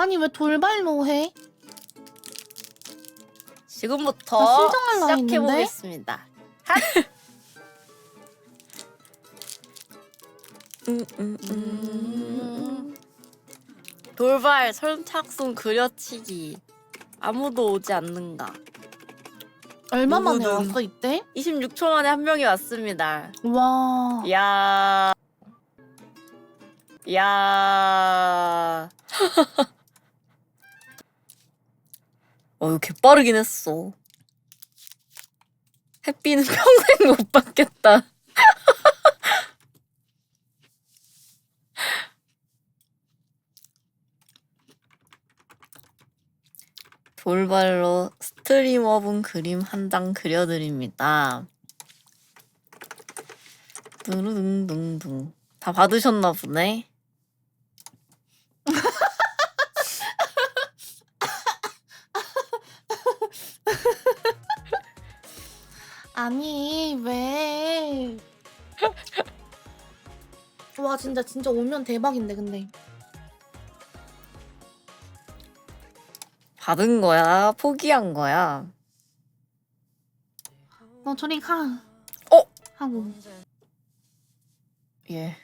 아니 왜 돌발로 해? 나 지금부터 신청하려 시작해? 보겠습니다. 음, 음, 음. 돌발 선착순 그려치기 아무도 오지 않는가? 얼마 만에 누구든. 왔어 이때? 26초 만에 한 명이 왔습니다. 와. 야. 야. 어, 이거 개빠르긴 했어. 햇빛은 평생 못 받겠다. 돌발로 스트리머분 그림 한 장 그려드립니다. 두루둥둥둥. 다 받으셨나 보네. 아니 왜? 와 진짜 진짜 오면 대박인데 근데. 받은 거야? 포기한 거야? 너 저리 가. 어? 하고. 예.